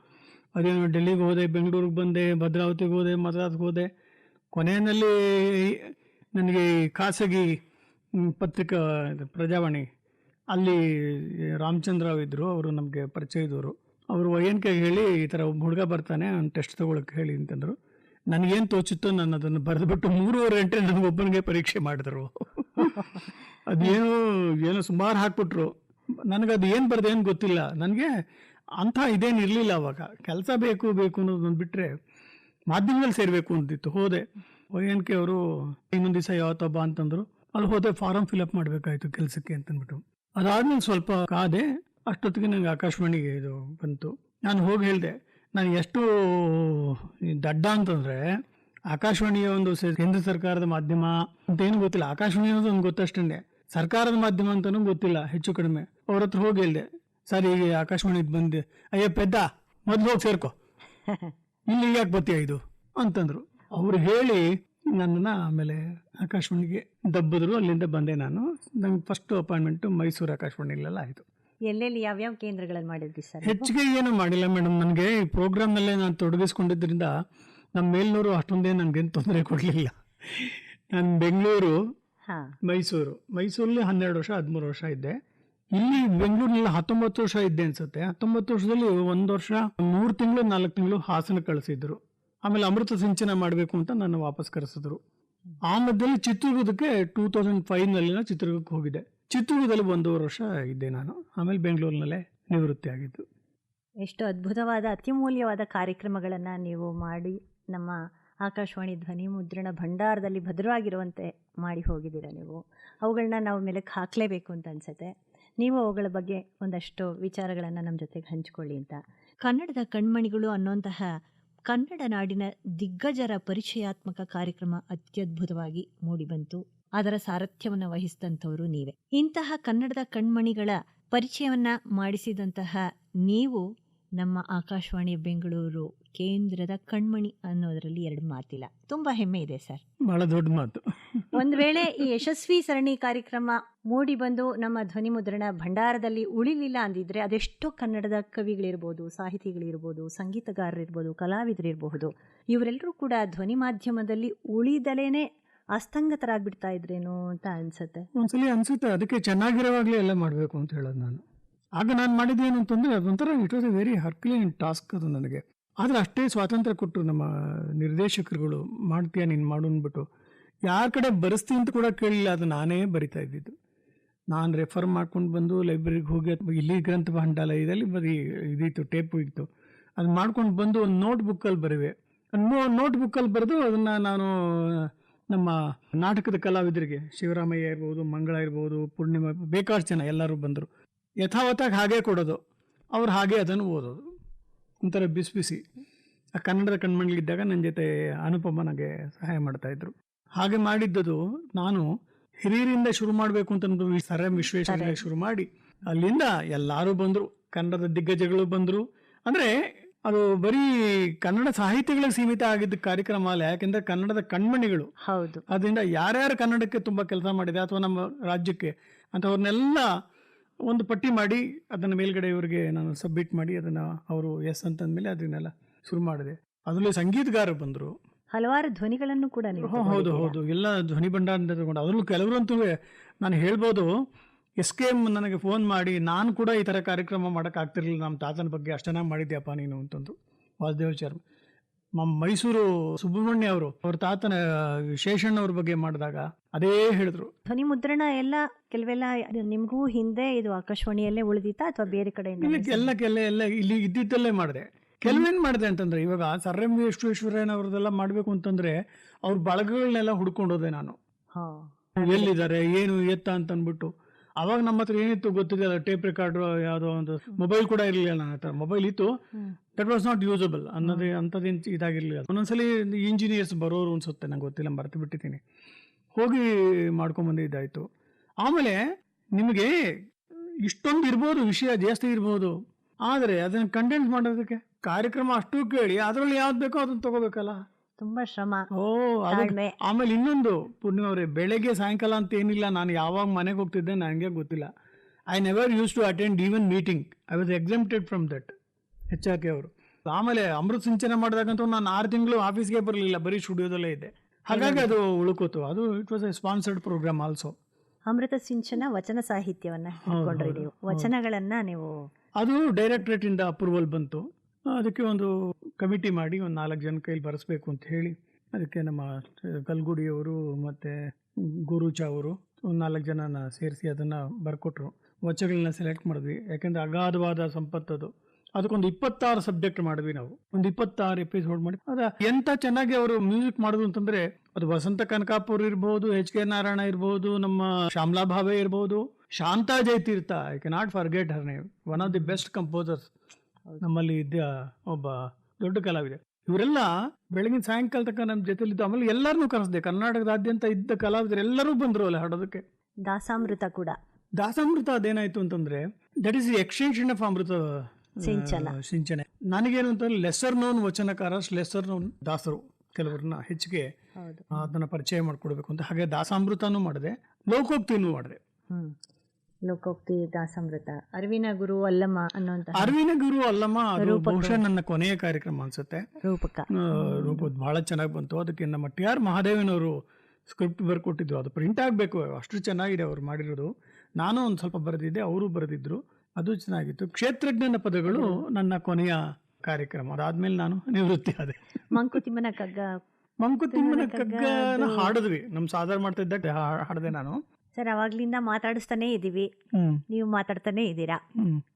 ಅದೇನು ಡೆಲ್ಲಿಗೆ ಹೋದೆ ಬೆಂಗಳೂರಿಗೆ ಬಂದೆ ಭದ್ರಾವತಿಗೆ ಹೋದೆ ಮದ್ರಾಸ್ಗೆ ಹೋದೆ. ಕೊನೆಯಲ್ಲಿ ನನಗೆ ಖಾಸಗಿ ಪತ್ರಿಕಾ ಇದು ಪ್ರಜಾವಾಣಿ. ಅಲ್ಲಿ ರಾಮಚಂದ್ರ ಇದ್ದರು ಅವರು ನಮಗೆ ಪರಿಚಯ ಇದ್ದವರು. ಅವರು ಕೆ ಹೇಳಿ ಈ ಥರ ಒಬ್ಬ ಹುಡುಗ ಬರ್ತಾನೆ ಅವ್ನು ಟೆಸ್ಟ್ ತೊಗೊಳಕ್ಕೆ ಹೇಳಿ ಅಂತಂದರು. ನನಗೇನು ತೋಚಿತ್ತು ನಾನು ಅದನ್ನು ಬರೆದುಬಿಟ್ಟು ಮೂರುವರೆ ಗಂಟೆ ನನಗೊಬ್ಬನಿಗೆ ಪರೀಕ್ಷೆ ಮಾಡಿದ್ರು. ಅದೇನು ಏನೋ ಸುಮಾರು ಹಾಕ್ಬಿಟ್ರು. ನನಗದು ಏನು ಬರ್ದೇನು ಗೊತ್ತಿಲ್ಲ. ನನಗೆ ಅಂಥ ಇದೇನು ಇರಲಿಲ್ಲ ಅವಾಗ. ಕೆಲಸ ಬೇಕು ಬೇಕು ಅನ್ನೋದನ್ನು ಬಿಟ್ಟರೆ ಮಾಧ್ಯಮದಲ್ಲಿ ಸೇರಬೇಕು ಅಂತಿತ್ತು ಹೋದೆ. ವೈ ಎನ್ ಕೆ ಅವರು ಇನ್ನೊಂದು ದಿವಸ ಯಾವತ್ತೊಬ್ಬ ಅಂತಂದರು. ಅಲ್ಲಿ ಹೋದೆ ಫಾರಮ್ ಫಿಲಪ್ ಮಾಡಬೇಕಾಯ್ತು ಕೆಲಸಕ್ಕೆ ಅಂತಂದ್ಬಿಟ್ಟು. ಅದಾದ್ಮೇಲೆ ಸ್ವಲ್ಪ ಕಾದೆ ಅಷ್ಟೊತ್ತಿಗೆ ನನಗೆ ಆಕಾಶವಾಣಿಗೆ ಇದು ಬಂತು. ನಾನು ಹೋಗಿ ಹೇಳಿದೆ ನಾನು ಎಷ್ಟು ದಡ್ಡ ಅಂತಂದರೆ ಆಕಾಶವಾಣಿಯ ಒಂದು ಕೇಂದ್ರ ಸರ್ಕಾರದ ಮಾಧ್ಯಮ ಅಂತ ಏನು ಗೊತ್ತಿಲ್ಲ. ಆಕಾಶವಾಣಿ ಅನ್ನೋದು ಒಂದು ಗೊತ್ತಷ್ಟೇ ಸರ್ಕಾರದ ಮಾಧ್ಯಮ ಅಂತಲೂ ಗೊತ್ತಿಲ್ಲ ಹೆಚ್ಚು ಕಡಿಮೆ. ಅವ್ರ ಹತ್ರ ಹೋಗಿ ಹೇಳಿದೆ ಸರ್ ಈಗ ಆಕಾಶವಾಣಿ ಬಂದೆ ಅಯ್ಯ ಪೆದ್ದ ಮೊದಲು ಹೋಗಿ ಸೇರ್ಕೊ. ಇಲ್ಲಿ ಯಾಕೆ ಬತ್ತೀಯ ಇದು? ಅಂತಂದ್ರು. ಅವ್ರು ಹೇಳಿ ನನ್ನನ್ನು ಆಮೇಲೆ ಆಕಾಶವಾಣಿಗೆ ದಬ್ಬಿದ್ರು. ಅಲ್ಲಿಂದ ಬಂದೆ ನಾನು. ನಂಗೆ ಫಸ್ಟ್ ಅಪಾಯಿಂಟ್ಮೆಂಟು ಮೈಸೂರು ಆಕಾಶವಾಣಿಲೆಲ್ಲ ಆಯಿತು. ಎಲ್ಲೆಲ್ಲಿ ಯಾವ್ಯಾವ ಕೇಂದ್ರಗಳಲ್ಲಿ ಮಾಡಿದ್ವಿ ಸರ್ ಹೆಚ್ಚಿಗೆ ಏನು ಮಾಡಿಲ್ಲ ಮೇಡಮ್ ನನಗೆ. ಈ ಪ್ರೋಗ್ರಾಮ್ನಲ್ಲೇ ನಾನು ತೊಡಗಿಸ್ಕೊಂಡಿದ್ದರಿಂದ ನಮ್ಮ ಮೇಲ್ನೂರು ಅಷ್ಟೊಂದೇ ನನಗೇನು ತೊಂದರೆ ಕೊಡಲಿಲ್ಲ. ನಾನು ಬೆಂಗಳೂರು ಮೈಸೂರು. ಮೈಸೂರಲ್ಲಿ ಹನ್ನೆರಡು ವರ್ಷ ಹದಿಮೂರು ವರ್ಷ ಇದ್ದೆ. ಇಲ್ಲಿ ಬೆಂಗಳೂರಿನಲ್ಲಿ ಹತ್ತೊಂಬತ್ತು ವರ್ಷ ಇದ್ದೆ ಅನ್ಸುತ್ತೆ. ಹತ್ತೊಂಬತ್ತು ವರ್ಷದಲ್ಲಿ ಒಂದು ವರ್ಷ ಮೂರು ತಿಂಗಳು ನಾಲ್ಕು ತಿಂಗಳು ಹಾಸನ ಕಳಿಸಿದ್ರು. ಆಮೇಲೆ ಅಮೃತ ಸಿಂಚನ ಮಾಡಬೇಕು ಅಂತ ನನ್ನ ವಾಪಸ್ ಕರೆಸಿದ್ರು. ಆ ಮಧ್ಯದಲ್ಲಿ ಚಿತ್ರದುರ್ಗಕ್ಕೆ ಟೂ ತೌಸಂಡ್ ಫೈವ್ನಲ್ಲಿನ ಚಿತ್ರದುರ್ಗಕ್ಕೆ ಹೋಗಿದ್ದೆ. ಚಿತ್ರದುರ್ಗದಲ್ಲಿ ಒಂದೂವರೆ ವರ್ಷ ಇದ್ದೆ ನಾನು. ಆಮೇಲೆ ಬೆಂಗಳೂರಿನಲ್ಲೇ ನಿವೃತ್ತಿ ಆಗಿದ್ದು. ಎಷ್ಟು ಅದ್ಭುತವಾದ ಅತ್ಯಮೂಲ್ಯವಾದ ಕಾರ್ಯಕ್ರಮಗಳನ್ನು ನೀವು ಮಾಡಿ, ನಮ್ಮ ಆಕಾಶವಾಣಿ ಧ್ವನಿ ಮುದ್ರಣ ಭಂಡಾರದಲ್ಲಿ ಭದ್ರವಾಗಿರುವಂತೆ ಮಾಡಿ ಹೋಗಿದ್ದೀರ ನೀವು. ಅವುಗಳನ್ನ ನಾವು ಮೇಲಕ್ಕೆ ಹಾಕಲೇಬೇಕು ಅಂತ ಅನ್ಸುತ್ತೆ. ನೀವು ಅವುಗಳ ಬಗ್ಗೆ ಒಂದಷ್ಟು ವಿಚಾರಗಳನ್ನು ನಮ್ಮ ಜೊತೆಗೆ ಹಂಚಿಕೊಳ್ಳಿ ಅಂತ. ಕನ್ನಡದ ಕಣ್ಮಣಿಗಳು ಅನ್ನುವಂತಹ ಕನ್ನಡ ನಾಡಿನ ದಿಗ್ಗಜರ ಪರಿಚಯಾತ್ಮಕ ಕಾರ್ಯಕ್ರಮ ಅತ್ಯದ್ಭುತವಾಗಿ ಮೂಡಿಬಂತು. ಅದರ ಸಾರಥ್ಯವನ್ನು ವಹಿಸಿದಂಥವರು ನೀವೇ. ಇಂತಹ ಕನ್ನಡದ ಕಣ್ಮಣಿಗಳ ಪರಿಚಯವನ್ನ ಮಾಡಿಸಿದಂತಹ ನೀವು ನಮ್ಮ ಆಕಾಶವಾಣಿ ಬೆಂಗಳೂರು ಕೇಂದ್ರದ ಕಣ್ಮಣಿ ಅನ್ನೋದರಲ್ಲಿ ಎರಡು ಮಾತಿಲ್ಲ. ತುಂಬಾ ಹೆಮ್ಮೆ ಇದೆ ಸರ್. ಬಹಳ ದೊಡ್ಡ ಮಾತು. ಒಂದು ವೇಳೆ ಈ ಯಶಸ್ವಿ ಸರಣಿ ಕಾರ್ಯಕ್ರಮ ಮೂಡಿ ಬಂದು ನಮ್ಮ ಧ್ವನಿ ಮುದ್ರಣ ಭಂಡಾರದಲ್ಲಿ ಉಳಿಲಿಲ್ಲ ಅಂದಿದ್ರೆ ಅದೆಷ್ಟೋ ಕನ್ನಡದ ಕವಿಗಳಿರ್ಬೋದು ಸಾಹಿತಿಗಳಿರ್ಬೋದು ಸಂಗೀತಗಾರರಿರ್ಬೋದು ಕಲಾವಿದರಿರಬಹುದು ಇವರೆಲ್ಲರೂ ಕೂಡ ಧ್ವನಿ ಮಾಧ್ಯಮದಲ್ಲಿ ಉಳಿದಲೇನೆ ಅಸ್ತಂಗತರಾಗ್ಬಿಡ್ತಾ ಇದ್ರೇನೋ ಅಂತ ಅನ್ಸುತ್ತೆ. ಒಂದ್ಸಲಿ ಅನ್ಸುತ್ತೆ. ಅದಕ್ಕೆ ಚೆನ್ನಾಗಿರೋವಾಗ್ಲೇ ಎಲ್ಲ ಮಾಡಬೇಕು ಅಂತ ಹೇಳೋದು ನಾನು. ಆಗ ನಾನು ಮಾಡಿದ್ದೇನು ಅಂತಂದರೆ ಅದೊಂಥರ it was a very Herculean task ಅದು ನನಗೆ. ಆದರೆ ಅಷ್ಟೇ ಸ್ವಾತಂತ್ರ್ಯ ಕೊಟ್ಟರು ನಮ್ಮ ನಿರ್ದೇಶಕರುಗಳು ಮಾಡ್ತೀಯಾ ನೀನು ಮಾಡು ಅಂದ್ಬಿಟ್ಟು ಯಾರ ಕಡೆ ಬರೆಸ್ತೀನಿ ಅಂತ ಕೂಡ ಕೇಳಿಲ್ಲ, ಅದು ನಾನೇ ಬರಿತಾ ಇದ್ದಿದ್ದು. ನಾನು ರೆಫರ್ ಮಾಡ್ಕೊಂಡು ಬಂದು ಲೈಬ್ರರಿಗೆ ಹೋಗಿ ಅಥವಾ ಇಲ್ಲಿ ಗ್ರಂಥ ಭಂಡಾಲ ಇದರಲ್ಲಿ ಬರೀ ಇದಿತ್ತು ಟೇಪು ಇತ್ತು. ಅದು ಮಾಡ್ಕೊಂಡು ಬಂದು ಒಂದು ನೋಟ್ ಬುಕ್ಕಲ್ಲಿ ಬರುವೆ. ನೋಟ್ ಬುಕ್ಕಲ್ಲಿ ಬರೆದು ಅದನ್ನು ನಾನು, ನಮ್ಮ ನಾಟಕದ ಕಲಾವಿದರಿಗೆ, ಶಿವರಾಮಯ್ಯ ಇರ್ಬೋದು, ಮಂಗಳ ಇರ್ಬೋದು, ಪೂರ್ಣಿಮಾ ಬೇಕಾಷ್ಟು ಜನ ಎಲ್ಲರೂ ಬಂದರು. ಯಥಾವತ್ತಾಗಿ ಹಾಗೆ ಕೊಡೋದು. ಅವ್ರು ಹಾಗೆ ಅದನ್ನು ಓದೋದು. ಒಂಥರ ಬಿಸಿ ಬಿಸಿ ಆ ಕನ್ನಡದ ಕಣ್ಮಣಿಲಿದ್ದಾಗ ನನ್ನ ಜೊತೆ ಅನುಪಮ ನನಗೆ ಸಹಾಯ ಮಾಡ್ತಾಯಿದ್ರು ಹಾಗೆ ಮಾಡಿದ್ದದು ನಾನು ಹಿರಿಯರಿಂದ ಶುರು ಮಾಡಬೇಕು ಅಂತ ಅಂದ್ಬಿಟ್ಟು ಸರ್ ಎಂ ವಿಶ್ವೇಶ್ವರ ಶುರು ಮಾಡಿ ಅಲ್ಲಿಂದ ಎಲ್ಲರೂ ಬಂದರು. ಕನ್ನಡದ ದಿಗ್ಗಜಗಳು ಬಂದರು. ಅಂದರೆ ಅದು ಬರೀ ಕನ್ನಡ ಸಾಹಿತ್ಯಗಳಿಗೆ ಸೀಮಿತ ಆಗಿದ್ದ ಕಾರ್ಯಕ್ರಮ ಅಲ್ಲ ಯಾಕೆಂದ್ರೆ ಕನ್ನಡದ ಕಣ್ಮಣಿಗಳು. ಹೌದು. ಅದರಿಂದ ಯಾರ್ಯಾರು ಕನ್ನಡಕ್ಕೆ ತುಂಬ ಕೆಲಸ ಮಾಡಿದೆ ಅಥವಾ ನಮ್ಮ ರಾಜ್ಯಕ್ಕೆ ಅಂಥವ್ರನ್ನೆಲ್ಲ ಒಂದು ಪಟ್ಟಿ ಮಾಡಿ ಅದನ್ನು ಮೇಲ್ಗಡೆ ಇವರಿಗೆ ನಾನು ಸಬ್ಮಿಟ್ ಮಾಡಿ ಅದನ್ನು ಅವರು ಎಸ್ ಅಂತಂದಮೇಲೆ ಅದನ್ನೆಲ್ಲ ಶುರು ಮಾಡಿದೆ. ಅದರಲ್ಲಿ ಸಂಗೀತಗಾರರು ಬಂದರು. ಹಲವಾರು ಧ್ವನಿಗಳನ್ನು ಕೂಡ ಹೌದು ಹೌದು. ಎಲ್ಲ ಧ್ವನಿ ಭಂಡಾರ ತಗೊಂಡು. ಅದರಲ್ಲೂ ಕೆಲವರಂತೂ ನಾನು ಹೇಳ್ಬೋದು ಎಸ್ ಕೆ ಎಂ ನನಗೆ ಫೋನ್ ಮಾಡಿ ನಾನು ಕೂಡ ಈ ಥರ ಕಾರ್ಯಕ್ರಮ ಮಾಡೋಕ್ಕಾಗ್ತಿರ್ಲಿಲ್ಲ ನಮ್ಮ ತಾತನ ಬಗ್ಗೆ ಅಷ್ಟು ಚೆನ್ನಾಗಿ ಮಾಡಿದ್ಯಪ್ಪ ನೀನು ಅಂತಂದು. ವಾಸುದೇವ್ ಶರ್ಮ ಮೈಸೂರು ಸುಬ್ರಹ್ಮಣ್ಯ ಅವರು ಅವ್ರ ತಾತನ ಶೇಷಣ್ಣ ಅವ್ರ ಬಗ್ಗೆ ಮಾಡಿದಾಗ ಅದೇ ಹೇಳಿದ್ರು. ಧ್ವನಿ ಮುದ್ರಣ ಎಲ್ಲ ಕೆಲವೆಲ್ಲ ನಿಮಗೂ ಹಿಂದೆ ಇದು ಆಕಾಶವಾಣಿಯಲ್ಲೇ ಉಳಿದಿತ್ತಾ ಅಥವಾ ಬೇರೆ ಕಡೆ ಎಲ್ಲ ಕೆಲ ಎಲ್ಲ ಇಲ್ಲಿ ಇದ್ದಿದ್ದಲ್ಲೇ ಮಾಡಿದೆ. ಕೆಲವೇನ್ ಮಾಡಿದೆ ಅಂತಂದ್ರೆ ಇವಾಗ ಸರ್ ಎಂ ವಿಶ್ವೇಶ್ವರಯ್ಯನ ಅವ್ರದ್ದೆಲ್ಲ ಮಾಡ್ಬೇಕು ಅಂತಂದ್ರೆ ಅವ್ರ ಬಳಗಗಳನ್ನೆಲ್ಲ ಹುಡ್ಕೊಂಡೋದೆ ನಾನು. ಹಾ. ಎಲ್ಲಿದ್ದಾರೆ ಏನು ಎತ್ತ ಅಂತ ಅಂದ್ಬಿಟ್ಟು ಅವಾಗ ನಮ್ಮ ಹತ್ರ ಏನಿತ್ತು ಗೊತ್ತಿಲ್ಲ ಟೇಪ್ ರೆಕಾರ್ಡ್ ಯಾವುದೋ ಒಂದು ಮೊಬೈಲ್ ಕೂಡ ಇರಲಿಲ್ಲ ನನ್ನ ಹತ್ರ. ಮೊಬೈಲ್ ಇತ್ತು. ದಟ್ ವಾಸ್ ನಾಟ್ ಯೂಸಬಲ್ ಅನ್ನೋದೇ ಅಂಥದ್ದು ಇದಾಗಿರಲಿಲ್ಲ. ಒಂದೊಂದ್ಸಲಿ ಇಂಜಿನಿಯರ್ಸ್ ಬರೋರು ಅನ್ಸುತ್ತೆ ನಂಗೆ ಗೊತ್ತಿಲ್ಲ ಮರೆತು ಬಿಟ್ಟಿದ್ದೀನಿ. ಹೋಗಿ ಮಾಡ್ಕೊಂಬಂದಿದ್ದಾಯ್ತು ಆಮೇಲೆ ನಿಮಗೆ ಇಷ್ಟೊಂದು ಇರ್ಬೋದು ವಿಷಯ ಜಾಸ್ತಿ ಇರ್ಬೋದು. ಆದರೆ ಅದನ್ನು ಕಂಟೆಂಟ್ ಮಾಡೋದಕ್ಕೆ ಕಾರ್ಯಕ್ರಮ ಅಷ್ಟು ಕೇಳಿ ಅದರಲ್ಲಿ ಯಾವ್ದು ಬೇಕೋ ಅದನ್ನು ತಗೋಬೇಕಲ್ಲ. ತುಂಬಾ ಶ್ರಮ ಓ ಆಮೇಲೆ ಇನ್ನೊಂದು ಪೂರ್ಣಿಮಾ ಅವರೇ ಬೆಳಗ್ಗೆ ಸಾಯಂಕಾಲ ಅಂತ ಏನಿಲ್ಲ ನಾನು ಯಾವಾಗ ಮನೆಗೆ ಹೋಗ್ತಿದ್ದೆ ನನಗೆ ಗೊತ್ತಿಲ್ಲ. I never use to attend even meeting I was exempted from that H R K ಅವರು. ಆಮೇಲೆ ಅಮೃತ ಸಿಂಚನೆ ಮಾಡಿದಾಗಂತೂ ನಾನು ಆರು ತಿಂಗಳು ಆಫೀಸ್ಗೆ ಬರಲಿಲ್ಲ ಬರೀ ಸ್ಟುಡಿಯೋದಲ್ಲೇ ಇದೆ ಹಾಗಾಗಿ ಅದು ಉಳ್ಕೋತು. ಅದು it was a sponsored programme also Amrita Sinchana ವಚನ ಸಾಹಿತ್ಯವನ್ನ ನೀವು. ವಚನಗಳನ್ನ ನೀವು ಅದು ಡೈರೆಕ್ಟ್ರೇಟ್ ಇಂದ ಅಪ್ರೂವಲ್ ಬಂತು. ಅದಕ್ಕೆ ಒಂದು ಕಮಿಟಿ ಮಾಡಿ ಒಂದು ನಾಲ್ಕು ಜನ ಕೈಲಿ ಬರೆಸ್ಬೇಕು ಅಂತ ಹೇಳಿ, ಅದಕ್ಕೆ ನಮ್ಮ ಕಲ್ಗುಡಿಯವರು ಮತ್ತು ಗುರುಚ ಅವರು ಒಂದು ನಾಲ್ಕು ಜನನ ಸೇರಿಸಿ ಅದನ್ನು ಬರ್ಕೊಟ್ರು. ವಚಗಳನ್ನ ಸೆಲೆಕ್ಟ್ ಮಾಡಿದ್ವಿ. ಯಾಕೆಂದರೆ ಅಗಾಧವಾದ ಸಂಪತ್ತದು ಅದಕ್ಕೊಂದು ಇಪ್ಪತ್ತಾರು ಸಬ್ಜೆಕ್ಟ್ ಮಾಡಿದ್ವಿ ನಾವು. ಒಂದು ಇಪ್ಪತ್ತಾರು ಎಪಿಸೋಡ್ ಮಾಡಿ. ಅದ ಎಂತ ಚೆನ್ನಾಗಿ ಅವರು ಮ್ಯೂಸಿಕ್ ಮಾಡೋದು ಅಂತಂದ್ರೆ, ಅದು ವಸಂತ ಕನಕಾಪುರ್ ಇರ್ಬೋದು, ಎಚ್ ಕೆ ನಾರಾಯಣ ಇರ್ಬೋದು, ನಮ್ಮ ಶ್ಯಾಮಲಾ ಭಾವೆ ಇರ್ಬೋದು. Shanta Jayatirtha I can not forget her name one of the best composers ನಮ್ಮಲ್ಲಿ ಇದ್ದ ಒಬ್ಬ ದೊಡ್ಡ ಕಲಾವಿದೆ. ಇವರೆಲ್ಲ ಬೆಳಗಿನ ಸಾಯಂಕಾಲ ತನಕ ನಮ್ಮ ಜೊತೆಲಿದ್ದು ಆಮೇಲೆ ಎಲ್ಲರನ್ನೂ ಕರೆಸ್ದೆ. ಕರ್ನಾಟಕದಾದ್ಯಂತ ಇದ್ದ ಕಲಾವಿದರು ಎಲ್ಲರೂ ಬಂದ್ರು ಅಲ್ಲಿ ಹಾಡೋದಕ್ಕೆ. ದಾಸಾಮೃತ ಕೂಡ. ದಾಸಾಮೃತ ಅದೇನಾಯ್ತು ಅಂತಂದ್ರೆ that is extension of Amrutha Sinchana. ನನಗೇನು ಅಂತಂದ್ರೆ ಲೆಸರ್ ನೋನ್ ವಚನಕಾರ ಲೆಸರ್ ನೋನ್ ದಾಸರು ಕೆಲವರನ್ನ ಹೆಚ್ಚಿಗೆ ಅದನ್ನ ಪರಿಚಯ ಮಾಡ್ಕೊಡ್ಬೇಕು ಅಂತ. ಹಾಗೆ ದಾಸಾಮೃತನೂ ಮಾಡಿದೆ. ಲೋಕೋಕ್ತಿನೂ ಮಾಡಿದೆ. ಲೋಕೋಕ್ತಿ ದಾಸಮೃತ. ಅರಿವಿನ ಗುರು ಅಲ್ಲಮ್ಮ ಅನ್ನುವಂತ ಅರವಿನ ಗುರು ಅಲ್ಲಮ್ಮ ಅದು. ಬಹುಶಃ ನನ್ನ ಕೊನೆಯ ಕಾರ್ಯಕ್ರಮ ಅನ್ಸುತ್ತೆ. ರೂಪಕ. ರೂಪದ ರೂಪ ಬಹಳ ಚೆನ್ನಾಗಿ ಬಂತು. ಅದಕ್ಕೆ ನಮ್ಮ ಟಿ ಆರ್ ಮಹಾದೇವನವರು ಸ್ಕ್ರಿಪ್ಟ್ ಬರ್ಕೊಟ್ಟಿದ್ದು. ಅದು ಪ್ರಿಂಟ್ ಆಗಬೇಕು ಅಷ್ಟು ಚೆನ್ನಾಗಿದೆ ಅವ್ರು ಮಾಡಿರೋದು. ನಾನು ಒಂದು ಸ್ವಲ್ಪ ಬರೆದಿದ್ದೆ ಅವರು ಬರೆದಿದ್ರು. ಅದು ಚೆನ್ನಾಗಿತ್ತು. ಕ್ಷೇತ್ರಜ್ಞನ ಪದಗಳು ನನ್ನ ಕೊನೆಯ ಕಾರ್ಯಕ್ರಮ. ಅದಾದ್ಮೇಲೆ ನಾನು ನಿವೃತ್ತಿ ಆದೆ. ಮಂಕುತಿಮ್ಮನ ಕಗ್ಗ. ಮಂಕುತಿಮ್ಮನ ಕಗ್ಗ ಕಗ್ಗನ ಹಾಡಿದ್ವಿ. ನಮ್ಮ ಸಾಧಾರ ಮಾಡ್ತಾ ಇದ್ದಾಗ ಹಾ- ಹಾಡಿದೆ ನಾನು. ಸರ್ ಅವಾಗ್ಲಿಂದ ಮಾತಾಡಿಸ್ತಾನೆ ಇದೀವಿ ನೀವು ಮಾತಾಡ್ತಾನೆ ಇದ್ದೀರಾ?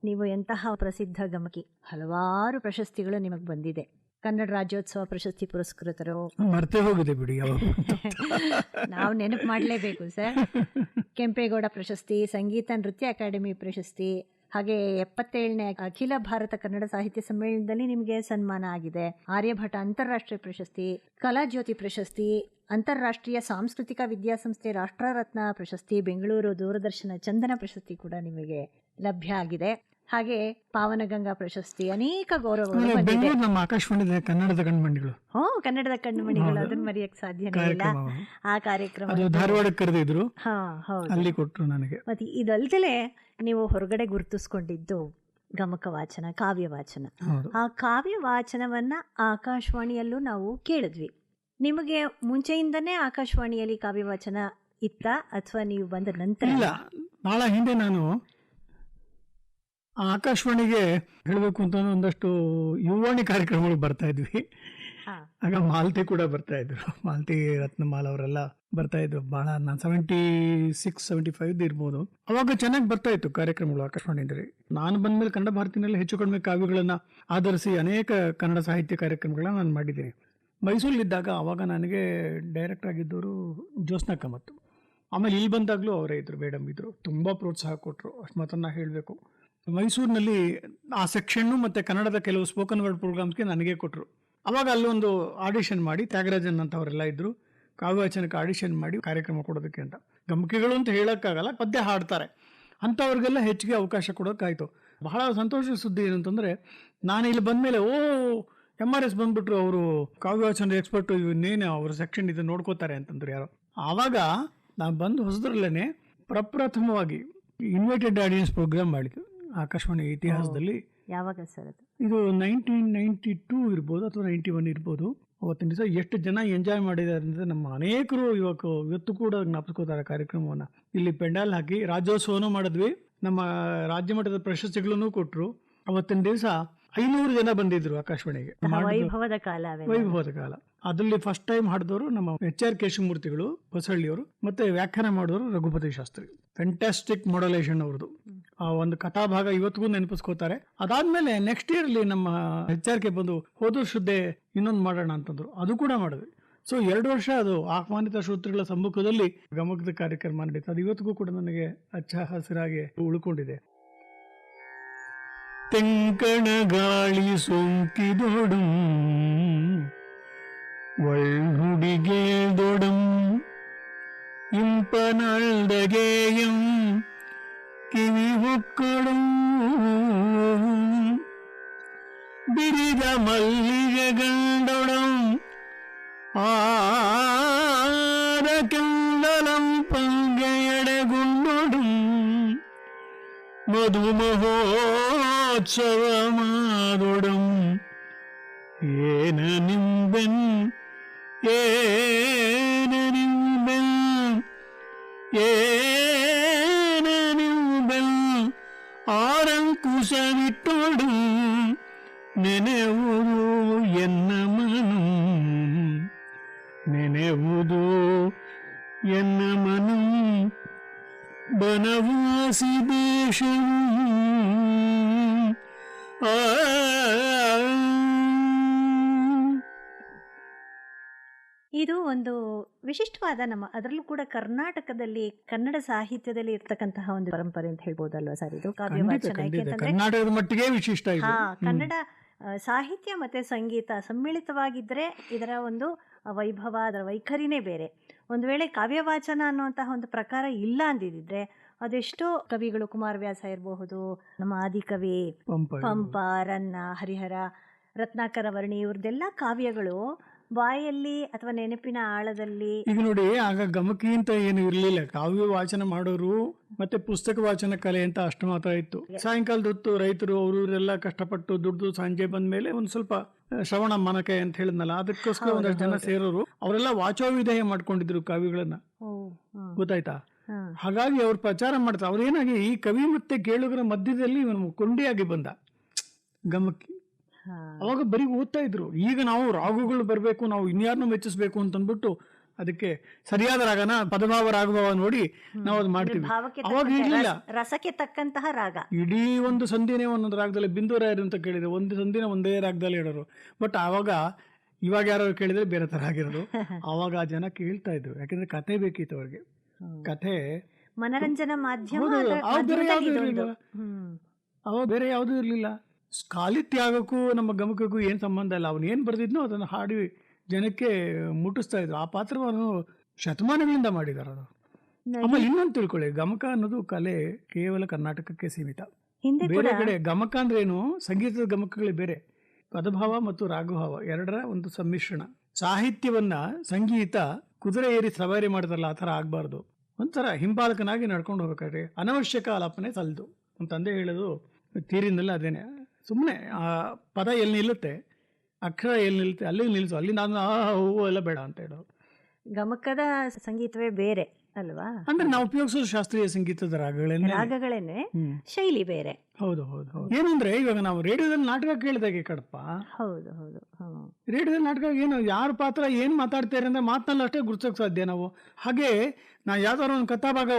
ನೀವು ಎಂತಹ ಪ್ರಸಿದ್ಧ ಗಮಕಿ? ಹಲವಾರು ಪ್ರಶಸ್ತಿಗಳು ನಿಮಗೆ ಬಂದಿದೆ. ಕನ್ನಡ ರಾಜ್ಯೋತ್ಸವ ಪ್ರಶಸ್ತಿ ಪುರಸ್ಕೃತರು. ಮರ್ತೇ ಹೋಗಿದೆ ಬಿಡಿ ನಾವು ನೆನಪು ಮಾಡಲೇಬೇಕು ಸರ್. ಕೆಂಪೇಗೌಡ ಪ್ರಶಸ್ತಿ ಸಂಗೀತ ನೃತ್ಯ ಅಕಾಡೆಮಿ ಪ್ರಶಸ್ತಿ ಹಾಗೆ ಎಪ್ಪತ್ತೇಳನೇ ಅಖಿಲ ಭಾರತ ಕನ್ನಡ ಸಾಹಿತ್ಯ ಸಮ್ಮೇಳನದಲ್ಲಿ ನಿಮಗೆ ಸನ್ಮಾನ ಆಗಿದೆ. ಆರ್ಯಭಟ ಅಂತಾರಾಷ್ಟ್ರೀಯ ಪ್ರಶಸ್ತಿ ಕಲಾಜ್ಯೋತಿ ಪ್ರಶಸ್ತಿ, ಅಂತಾರಾಷ್ಟ್ರೀಯ ಸಾಂಸ್ಕೃತಿಕ ವಿದ್ಯಾಸಂಸ್ಥೆ ರಾಷ್ಟ್ರರತ್ನ ಪ್ರಶಸ್ತಿ, ಬೆಂಗಳೂರು ದೂರದರ್ಶನ ಚಂದನ ಪ್ರಶಸ್ತಿ ಕೂಡ ನಿಮಗೆ ಲಭ್ಯ ಆಗಿದೆ. ಹಾಗೆ ಪಾವನಗಂಗಾ ಪ್ರಶಸ್ತಿ ಅನೇಕ ಗೌರವಗಳು ನಮ್ಮ ಆಕಾಶವಾಣಿ ಕನ್ನಡದ ಕಣ್ಮಣಿಗಳು ಹೋ ಕನ್ನಡದ ಕಣ್ಮಣಿಗಳು. ಅದನ್ನ ಮರೆಯಕ್ ಸಾಧ್ಯನೇ ಇಲ್ಲ. ಆ ಕಾರ್ಯಕ್ರಮ ಅದು ಧಾರವಾಡಕ್ಕೆ ಕರೆದಿದ್ರು. ಅಲ್ಲಿ ಕೊಟ್ಟರು ನನಗೆ. ಮತ್ತೆ ಇದಲ್ದಲೆ ನೀವು ಹೊರಗಡೆ ಗುರುತಿಸ್ಕೊಂಡಿದ್ದು ಗಮಕ ವಾಚನ ಕಾವ್ಯ ವಾಚನ. ಆ ಕಾವ್ಯ ವಾಚನವನ್ನ ಆಕಾಶವಾಣಿಯಲ್ಲೂ ನಾವು ಕೇಳಿದ್ವಿ. ನಿಮಗೆ ಮುಂಚೆಯಿಂದನೇ ಆಕಾಶವಾಣಿಯಲ್ಲಿ ಕಾವ್ಯ ವಾಚನ ಇತ್ತ ಅಥವಾ ನೀವು ಬಂದ ನಂತರ? ಇಲ್ಲ ಬಹಳ ಹಿಂದೆ ನಾನು ಆಕಾಶವಾಣಿಗೆ ಹೇಳಬೇಕು ಅಂತ ಒಂದಷ್ಟು ಯುವಾಣಿ ಕಾರ್ಯಕ್ರಮಗಳು ಬರ್ತಾ ಇದ್ವಿ. ಆಗ ಮಾಲ್ತಿ ಕೂಡ ಬರ್ತಾ ಇದ್ರು. ಮಾಲ್ತಿ ರತ್ನಮಾಲ್ ಅವರೆಲ್ಲ ಬರ್ತಾ ಇದ್ರು. ಬಹಳ ನಾನು ಸೆವೆಂಟಿ ಸಿಕ್ಸ್ ಸೆವೆಂಟಿ ಫೈವ್ ಇರ್ಬೋದು. ಅವಾಗ ಚೆನ್ನಾಗಿ ಬರ್ತಾ ಇತ್ತು ಕಾರ್ಯಕ್ರಮಗಳು ಅಂದ್ರೆ ನಾನು ಬಂದ್ಮೇಲೆ ಕನ್ನಡ ಭಾರತಿನಲ್ಲಿ ಹೆಚ್ಚು ಕಡಿಮೆ ಕಾವ್ಯಗಳನ್ನ ಆಧರಿಸಿ ಅನೇಕ ಕನ್ನಡ ಸಾಹಿತ್ಯ ಕಾರ್ಯಕ್ರಮಗಳನ್ನ ನಾನು ಮಾಡಿದ್ದೀನಿ. ಮೈಸೂರಲ್ಲಿದ್ದಾಗ ಅವಾಗ ನನಗೆ ಡೈರೆಕ್ಟ್ ಆಗಿದ್ದವರು ಜ್ಯೋತ್ಸ್ನಾ ಕಾಮತ್. ಆಮೇಲೆ ಇಲ್ಲಿ ಬಂದಾಗಲೂ ಅವರೇ ಇದ್ರು ಮೇಡಮ್ ಇದ್ರು. ತುಂಬ ಪ್ರೋತ್ಸಾಹ ಕೊಟ್ಟರು ಅಷ್ಟು ಮಾತನ್ನ ಹೇಳಬೇಕು. ಮೈಸೂರಿನಲ್ಲಿ ಆ ಸೆಕ್ಷನ್ನು ಮತ್ತು ಕನ್ನಡದ ಕೆಲವು ಸ್ಪೋಕನ್ ವರ್ಡ್ ಪ್ರೋಗ್ರಾಮ್ಸ್ಗೆ ನನಗೆ ಕೊಟ್ಟರು ಅವಾಗ ಅಲ್ಲೊಂದು ಆಡಿಷನ್ ಮಾಡಿ ತ್ಯಾಗರಾಜನ್ ಅಂತವರೆಲ್ಲ ಇದ್ದರು ಕಾವ್ಯವಾಚನಕ್ಕೆ ಆಡಿಷನ್ ಮಾಡಿ ಕಾರ್ಯಕ್ರಮ ಕೊಡೋದಕ್ಕೆ ಅಂತ. ಗಮಕಿಗಳು ಅಂತ ಹೇಳೋಕ್ಕಾಗಲ್ಲ, ಪದ್ಯ ಹಾಡ್ತಾರೆ. ಅಂಥವ್ರಿಗೆಲ್ಲ ಹೆಚ್ಚಿಗೆ ಅವಕಾಶ ಕೊಡೋಕ್ಕಾಯಿತು. ಬಹಳ ಸಂತೋಷದ ಸುದ್ದಿ ಏನಂತಂದರೆ ನಾನು ಇಲ್ಲಿ ಬಂದಮೇಲೆ, ಓ ಎಂ ಆರ್ ಎಸ್ ಬಂದುಬಿಟ್ರು ಅವರು. ಕಾವ್ಯವಾಚನ ಎಕ್ಸ್ಪರ್ಟು ಇನ್ನೇನು ಅವ್ರ ಸೆಕ್ಷನ್ ಇದು ನೋಡ್ಕೋತಾರೆ ಅಂತಂದ್ರು ಯಾರೋ. ಆವಾಗ ನಾನು ಬಂದು ಹೊಸದ್ರಲ್ಲೇ ಪ್ರಪ್ರಥಮವಾಗಿ ಇನ್ವೈಟೆಡ್ ಆಡಿಯನ್ಸ್ ಪ್ರೋಗ್ರಾಮ್ ಮಾಡಿದ್ದು. ಆಕಾಶವಾಣಿ ಇತಿಹಾಸದಲ್ಲಿ. ಯಾವಾಗ ಸರ್ ಅದು? ಇದು ನೈನ್ಟೀನ್ ನೈಂಟಿ ಟೂ ಇರ್ಬೋದು ಅಥವಾ ನೈಂಟಿ ಒನ್ ಇರ್ಬೋದು. ಅವತ್ತಿನ ದಿವಸ ಎಷ್ಟು ಜನ ಎಂಜಾಯ್ ಮಾಡಿದ್ದಾರೆ ಅಂದರೆ ನಮ್ಮ ಅನೇಕರು ಇವಾಗ ಇವತ್ತು ಕೂಡ ಜ್ಞಾಪಿಸ್ಕೋತಾರೆ ಕಾರ್ಯಕ್ರಮವನ್ನು. ಇಲ್ಲಿ ಪೆಂಡಾಲ್ ಹಾಕಿ ರಾಜ್ಯೋತ್ಸವನೂ ಮಾಡಿದ್ವಿ. ನಮ್ಮ ರಾಜ್ಯ ಮಟ್ಟದ ಪ್ರಶಸ್ತಿಗಳನ್ನು ಕೊಟ್ಟರು ಅವತ್ತಿನ ದಿವಸ ಐನೂರು ಜನ ಬಂದಿದ್ರು ಆಕಾಶವಾಣಿಗೆ. ವೈಭವದ ಕಾಲ. ವೈಭವದ ಕಾಲ. ಅದರಲ್ಲಿ ಫಸ್ಟ್ ಟೈಮ್ ಹಾಡಿದವರು ನಮ್ಮ ಎಚ್ ಆರ್ ಕೇಶಮೂರ್ತಿಗಳು ಹೊಸಳ್ಳಿಯವರು ಮತ್ತೆ ವ್ಯಾಖ್ಯಾನ ಮಾಡೋರು ರಘುಪತಿ ಶಾಸ್ತ್ರಿ. ಫ್ಯಾಂಟಾಸ್ಟಿಕ್ ಮಾಡಲೇಷನ್ ಅವ್ರದ್ದು. ಆ ಒಂದು ಕಥಾಭಾಗ ಇವತ್ತಿಗೂ ನೆನಪಿಸ್ಕೋತಾರೆ. ಅದಾದ್ಮೇಲೆ ನೆಕ್ಸ್ಟ್ ಇಯರ್ ಅಲ್ಲಿ ನಮ್ಮ ಎಚ್ ಆರ್ ಕೆ ಬಂದು ಹೋದ ಶುದ್ಧೆ ಇನ್ನೊಂದು ಮಾಡೋಣ ಅಂತಂದ್ರು. ಅದು ಕೂಡ ಮಾಡಿದ್ವಿ. ಸೊ ಎರಡು ವರ್ಷ ಅದು ಆಹ್ವಾನಿತ ಶ್ರೋತೃಗಳ ಸಮ್ಮುಖದಲ್ಲಿ ಗಮಕದ ಕಾರ್ಯಕ್ರಮ ನಡೀತು. ಅದು ಇವತ್ತಿಗೂ ಕೂಡ ನನಗೆ ಹಚ್ಚ ಹಸಿರಾಗಿ ಉಳ್ಕೊಂಡಿದೆ. ತೆಂಕಣ ಗಾಳಿ ಸೋಂಕಿದೊಡು ನೆನೆವುದು ಎನ್ನ ಮನು ಬನವಾಸಿ ದೇಶ ಆ. ಇದು ಒಂದು ವಿಶಿಷ್ಟವಾದ ನಮ್ಮ ಅದರಲ್ಲೂ ಕೂಡ ಕರ್ನಾಟಕದಲ್ಲಿ ಕನ್ನಡ ಸಾಹಿತ್ಯದಲ್ಲಿ ಇರ್ತಕ್ಕಂತಹ ಒಂದು ಪರಂಪರೆ ಅಂತ ಹೇಳ್ಬೋದಲ್ವಾ ಸರ್ ಇದು? ಕಾವ್ಯ ಕರ್ನಾಟಕದ ಮಟ್ಟಿಗೆ ವಿಶಿಷ್ಟ ಹಾ ಕನ್ನಡ ಸಾಹಿತ್ಯ ಮತ್ತೆ ಸಂಗೀತ ಸಮ್ಮಿಳಿತವಾಗಿದ್ರೆ ಇದರ ಒಂದು ವೈಭವ ಅದರ ವೈಖರಿನೇ ಬೇರೆ. ಒಂದು ವೇಳೆ ಕಾವ್ಯವಾಚನ ಅನ್ನುವಂತಹ ಒಂದು ಪ್ರಕಾರ ಇಲ್ಲ ಅಂದಿದ್ರೆ ಅದೆಷ್ಟೋ ಕವಿಗಳು ಕುಮಾರವ್ಯಾಸ ಇರಬಹುದು ನಮ್ಮ ಆದಿಕವಿ ಪಂಪ ಪಂಪ ರನ್ನ ಹರಿಹರ ರತ್ನಾಕರ ವರ್ಣಿ ಇವ್ರದ್ದೆಲ್ಲ ಕಾವ್ಯಗಳು ಬಾಯಲ್ಲಿ ಅಥವಾ ನೆನಪಿನ ಆಳದಲ್ಲಿ? ಈಗ ನೋಡಿ ಆಗ ಗಮಕಿ ಅಂತ ಏನು ಇರ್ಲಿಲ್ಲ. ಕಾವ್ಯ ವಾಚನ ಮಾಡೋರು ಮತ್ತೆ ಪುಸ್ತಕ ವಾಚನ ಕಲೆ ಅಂತ ಅಷ್ಟು ಮಾತ್ರ ಇತ್ತು. ಸಾಯಂಕಾಲದ ಹೊತ್ತು ರೈತರು ಅವರು ಇವರೆಲ್ಲ ಕಷ್ಟಪಟ್ಟು ದುಡ್ದು ಸಂಜೆ ಬಂದ ಮೇಲೆ ಒಂದ್ ಸ್ವಲ್ಪ ಶ್ರವಣ ಮನಕೆ ಅಂತ ಹೇಳಿದ್ನಲ್ಲ ಅದಕ್ಕೋಸ್ಕರ ಒಂದಷ್ಟು ಜನ. ಸೇರೋರು ಅವರೆಲ್ಲ ವಾಚೋವಿಧೇಯ ಮಾಡ್ಕೊಂಡಿದ್ರು ಕಾವ್ಯಗಳನ್ನ. ಗೊತ್ತಾಯ್ತಾ? ಹಾಗಾಗಿ ಅವ್ರು ಪ್ರಚಾರ ಮಾಡ್ತಾರೆ. ಅವ್ರೇನಾಗಿ ಈ ಕವಿ ಮತ್ತೆ ಕೇಳುಗರ ಮಧ್ಯದಲ್ಲಿ ಇವನು ಕೊಂಡಿಯಾಗಿ ಬಂದ. ಗಮಕಿ. ಅವಾಗ ಬರೀ ಓದ್ತಾ ಇದ್ರು. ಈಗ ನಾವು ರಾಗುಗಳು ಬರಬೇಕು ನಾವು ಇನ್ಯಾರನ್ನು ಮೆಚ್ಚಿಸ್ಬೇಕು ಅಂತ ಅಂದ್ಬಿಟ್ಟು ಅದಕ್ಕೆ ಸರಿಯಾದ ರಾಗನ ಪದಭಾವ ರಾಗಭಾವ ನೋಡಿ ನಾವು ಅದು ಮಾಡ್ತೀವಿ. ಅವಾಗ ರಸಕ್ಕೆ ತಕ್ಕಂತಹ ರಾಗ. ಇಡೀ ಒಂದು ಸಂಧಿನೇ ಒಂದೊಂದು ರಾಗದಲ್ಲಿ ಬಿಂದು ರಾಯರು ಅಂತ ಕೇಳಿದ್ರೆ. ಒಂದು ಸಂಧಿನ ಒಂದೇ ರಾಗದಲ್ಲಿ ಹೇಳೋರು. ಬಟ್ ಆವಾಗ ಇವಾಗ ಯಾರು ಕೇಳಿದ್ರೆ ಬೇರೆ ತರ ಆಗಿರೋದು. ಅವಾಗ ಆ ಜನ ಕೇಳ್ತಾ ಇದ್ರು. ಯಾಕಂದ್ರೆ ಕತೆ ಬೇಕಿತ್ತು ಅವ್ರಿಗೆ. ಕಥೆ ಕತೆ ಮನರಂಜನಾ ಮಾಧ್ಯಮ. ಅವಾಗ ಬೇರೆ ಯಾವುದೂ ಇರಲಿಲ್ಲ. ಖಾಲಿ ತ್ಯಾಗಕ್ಕೂ ನಮ್ಮ ಗಮಕಕ್ಕೂ ಏನು ಸಂಬಂಧ ಇಲ್ಲ. ಅವನು ಏನು ಬರೆದಿದ್ನೋ ಅದನ್ನು ಹಾಡಿ ಜನಕ್ಕೆ ಮುಟ್ಟಿಸ್ತಾ ಇದ್ರು. ಆ ಪಾತ್ರವನ್ನು ಶತಮಾನಗಳಿಂದ ಮಾಡಿದ್ದಾರೆ ಅದು. ಆಮೇಲೆ ಇನ್ನೊಂದು ತಿಳ್ಕೊಳ್ಳಿ. ಗಮಕ ಅನ್ನೋದು ಕಲೆ ಕೇವಲ ಕರ್ನಾಟಕಕ್ಕೆ ಸೀಮಿತ. ಬೇರೆ ಕಡೆ ಗಮಕ ಅಂದ್ರೇನು ಸಂಗೀತದ ಗಮಕಗಳೇ ಬೇರೆ. ಪದಭಾವ ಮತ್ತು ರಾಗಭಾವ ಎರಡರ ಒಂದು ಸಮ್ಮಿಶ್ರಣ. ಸಾಹಿತ್ಯವನ್ನ ಸಂಗೀತ ಕುದುರೆ ಏರಿ ಸವಾರಿ ಮಾಡ್ತಾರಲ್ಲ ಆ ಥರ ಆಗಬಾರ್ದು. ಒಂಥರ ಹಿಂಬಾಲಕನಾಗಿ ನಡ್ಕೊಂಡು ಹೋಗ್ಬೇಕಾದ್ರೆ ಅನವಶ್ಯಕ ಆಲಾಪನೆ ಸಲ್ದು. ನಮ್ಮ ತಂದೆ ಹೇಳೋದು ತೀರಿನಲ್ಲ ಅದೇನೆ. ಸುಮ್ಮನೆ ಆ ಪದ ಎಲ್ಲಿ ನಿಲ್ಲುತ್ತೆ ಅಕ್ಷರ ಎಲ್ಲಿ ನಿಲ್ಲುತ್ತೆ ಅಲ್ಲಿ ನಿಲ್ಲಿಸು ಅಲ್ಲಿ ನಾನು ಆ ಹೂವು ಎಲ್ಲ ಬೇಡ ಅಂತ ಹೇಳೋದು ಗಮಕದ ಸಂಗೀತವೇ ಬೇರೆ ಅಲ್ವಾ? ಅಂದ್ರೆ ನಾವು ಉಪಯೋಗಿಸೋ ಶಾಸ್ತ್ರೀಯ ಸಂಗೀತದ ರಾಗಗಳೇನೆ ರಾಗಗಳೇನೆ ಶೈಲಿ ಬೇರೆ. ಹೌದು ಹೌದು ಹೌದು. ಏನಂದ್ರೆ ಇವಾಗ ನಾವು ರೇಡಿಯೋದಲ್ಲಿ ನಾಟಕ ಕೇಳಿದಾಗೆ ಕಡಪ ಹೌದು ಹೌದು. ರೇಡಿಯೋದಲ್ಲಿ ನಾಟಕ ಏನು ಯಾರ ಪಾತ್ರ ಏನು ಮಾತಾಡ್ತಾರೆ ಅಂದ್ರೆ ಮಾತನಲ್ಲಿ ಅಷ್ಟೇ ಗುರುತಿಸೋಕೆ ಸಾಧ್ಯ ನಾವು. ಹಾಗೆ ನಾ ಯಾವ್ದಾದ್ರು ಒಂದು ಕಥಾಭಾಗ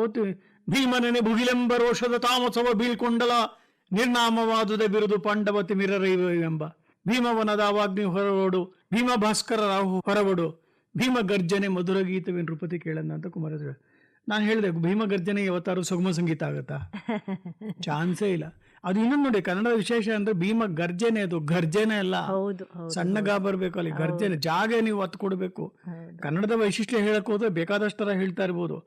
ಓದ್ತೀವಿ. ಭೀಮನನೆ ಭುಗಿಲೆಂಬ ರೋಷದ ತಾಮಸವ ಬೀಳ್ಕೊಂಡಲ. ನಿರ್ನಾಮವಾದುದೇ ಬಿರುದು ಪಾಂಡವತಿ ಮಿರರೈವ ಎಂಬ. ಭೀಮವನದ ಅವಾಗ್ನಿ ಹೊರವಡು ಭೀಮ ಭಾಸ್ಕರ ರಾಹು ಹೊರವಡು ಭೀಮ ಗರ್ಜನೆ ಮಧುರ ಗೀತವೇನು ನೃಪತಿ ಕೇಳನ್ನ ಅಂತ ಕುಮಾರ ನಾನು ಹೇಳಿದೆ ಭೀಮ ಗರ್ಜನೆ ಯಾವತ್ತಾರು ಸುಗಮ ಸಂಗೀತ ಆಗತ್ತಾ? ಚಾನ್ಸೇ ಇಲ್ಲ. ಅದು ಇನ್ನೊಂದು ನೋಡಿ ಕನ್ನಡ ವಿಶೇಷ ಅಂದ್ರೆ ಭೀಮ ಗರ್ಜನೆ ಅದು ಗರ್ಜನೆ ಅಲ್ಲ. ಸಣ್ಣ ಗಾ ಬರ್ಬೇಕು ಅಲ್ಲಿ ಗರ್ಜನೆ ಜಾಗ ನೀವು ಒತ್ತು ಕೊಡಬೇಕು. ಕನ್ನಡದ ವೈಶಿಷ್ಟ್ಯ ಹೇಳಕ್ ಹೋದ್ರೆ ಬೇಕಾದಷ್ಟರ ಹೇಳ್ತಾ ಇರ್ಬೋದು.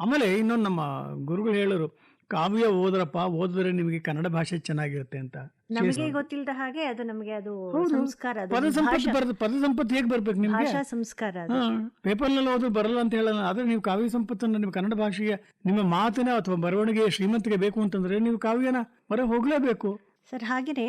ಆಮೇಲೆ ಇನ್ನೊಂದು ನಮ್ಮ ಗುರುಗಳು ಹೇಳೋರು ಕಾವ್ಯ ಓದ್ರಪ್ಪ ಓದಿದ್ರೆ ನಿಮಗೆ ಕನ್ನಡ ಭಾಷೆ ಚೆನ್ನಾಗಿರುತ್ತೆ ಅಂತ ನಮಗೆ ಗೊತ್ತಿಲ್ಲದ ಹಾಗೆ ಅದು ನಮಗೆ ಅದು ಸಂಸ್ಕಾರ ಪದ ಸಂಪತ್ತು ಬರುತ್ತೆ ಬರ್ ಪದ ಸಂಪತ್ತು ಹೇಗೆ ಬರ್ಬೇಕು ನಿಮ್ಗೆ? ಭಾಷಾ ಸಂಸ್ಕಾರ ಅದು. ಪೇಪರ್ನಲ್ಲಿ ಓದು ಬರಲ್ಲ ಅಂತ ಹೇಳಲ್ಲ ಆದ್ರೆ ನೀವು ಕಾವ್ಯ ಸಂಪತ್ತನ್ನು ನಿಮ್ಮ ಕನ್ನಡ ಭಾಷೆಯ ನಿಮ್ಮ ಮಾತಿನ ಅಥವಾ ಬರವಣಿಗೆ ಶ್ರೀಮಂತಿಗೆ ಬೇಕು ಅಂತಂದ್ರೆ ನೀವು ಕಾವ್ಯನ ಹೊರ ಹೋಗ್ಲೇಬೇಕು. ಸರ್ ಹಾಗೇನೆ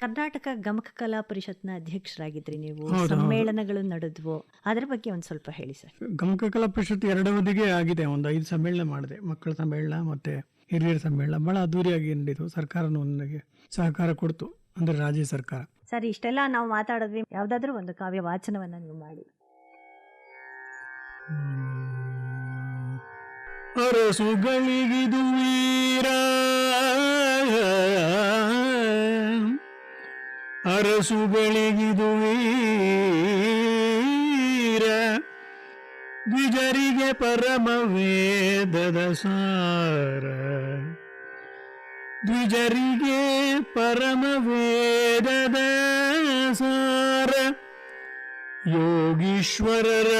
ಕರ್ನಾಟಕ ಗಮಕ ಕಲಾ ಪರಿಷತ್ನ ಅಧ್ಯಕ್ಷರಾಗಿದ್ರಿ ನೀವು. ಸಮ್ಮೇಳನಗಳು ನಡೆದ್ವು. ಅದರ ಬಗ್ಗೆ ಒಂದ್ ಸ್ವಲ್ಪ ಹೇಳಿ ಸರ್. ಗಮಕ ಕಲಾ ಪರಿಷತ್ ಎರಡವದಿಗೆ ಆಗಿದೆ ಒಂದು ಐದು ಸಮ್ಮೇಳನ ಮಾಡಿದೆ ಮಕ್ಕಳ ಸಮ್ಮೇಳನ ಮತ್ತೆ ಹಿರಿಯರ ಸಮ್ಮೇಳನ ಬಹಳ ಅದ್ದೂರಿಯಾಗಿ ನಡೀತು. ಸರ್ಕಾರನೂ ನನಗೆ ಸಹಕಾರ ಕೊಡ್ತು. ಅಂದ್ರೆ ರಾಜ್ಯ ಸರ್ಕಾರ. ಸರಿ ಇಷ್ಟೆಲ್ಲ ನಾವು ಮಾತಾಡಿದ್ವಿ. ಯಾವ್ದಾದ್ರು ಒಂದು ಕಾವ್ಯ ವಾಚನವನ್ನ ನೀವು ಮಾಡಿ. ಅರಸುಗಳಿಗಿದು ವೀರ ಅರಸುಗಳಿಗಿದು ವೀರ. ದ್ವಿಜರಿಗೆ ಪರಮ ವೇದದ ಸಾರ ದ್ವಿಜರಿಗೆ ಪರಮ ವೇದದ ಸಾರ ಯೋಗೀಶ್ವರರ